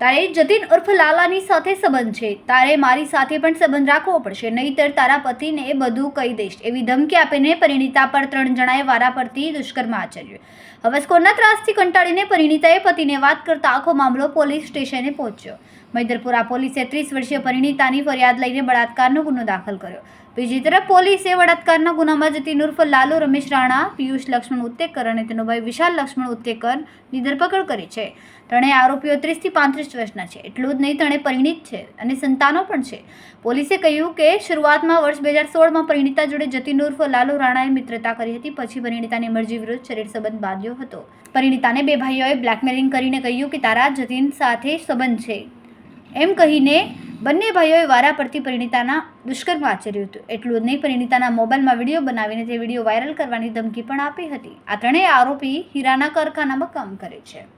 તારે જતીન ઉર્ફ લાલાની સાથે સંબંધ છે. તારે મારી સાથે પણ સંબંધ રાખવો પડશે, નહીતર તારા પતિને બધું કહી દઈશ. એવી ધમકી આપીને પરિણીતા પર ત્રણ જણાએ વારા પરથી દુષ્કર્મ આચર્યું. હવસખોરના ત્રાસથી કંટાળીને પરિણીતાએ પતિને વાત કરતા આખો મામલો પોલીસ સ્ટેશને પહોંચ્યો. મૈદરપુરા પોલીસે ત્રીસ વર્ષીય પરિણીતાની ફરિયાદ લઈને બળાત્કારનો ગુનો દાખલ કર્યો. બીજી તરફ પોલીસે બળાત્કારના ગુનામાં જતીન ઉર્ફ લાલુ રમેશ રાણા, પિયુષ લક્ષ્મણ ઉત્તેકર અને તેનો ભાઈ વિશાલ લક્ષ્મણ ઉત્તેકરની ધરપકડ કરી છે. ત્રણેય આરોપીઓ ત્રીસથી પાંત્રીસ વર્ષના છે. એટલું જ નહીં, તણે પરિણીત છે અને સંતાનો પણ છે. પોલીસે કહ્યું કે શરૂઆતમાં વર્ષ બે હજાર સોળમાં પરિણીતા જોડે જતીન ઉર્ફ લાલુ રાણાએ મિત્રતા કરી હતી. પછી પરિણીતાની મરજી વિરુદ્ધ શરીર સંબંધ બાંધ્યો હતો. પરિણીતાને બે ભાઈઓએ બ્લેકમેલિંગ કરીને કહ્યું કે તારા જતીન સાથે સંબંધ છે. એમ કહીને બંને ભાઈઓએ વારા પરથી પરિણીતાના દુષ્કર્મ આચર્યું હતું. એટલું જ નહીં, પરિણીતાના મોબાઈલમાં વીડિયો બનાવીને તે વીડિયો વાયરલ કરવાની ધમકી પણ આપી હતી. આ ત્રણેય આરોપી હીરાના કારખાનામાં કામ કરે છે.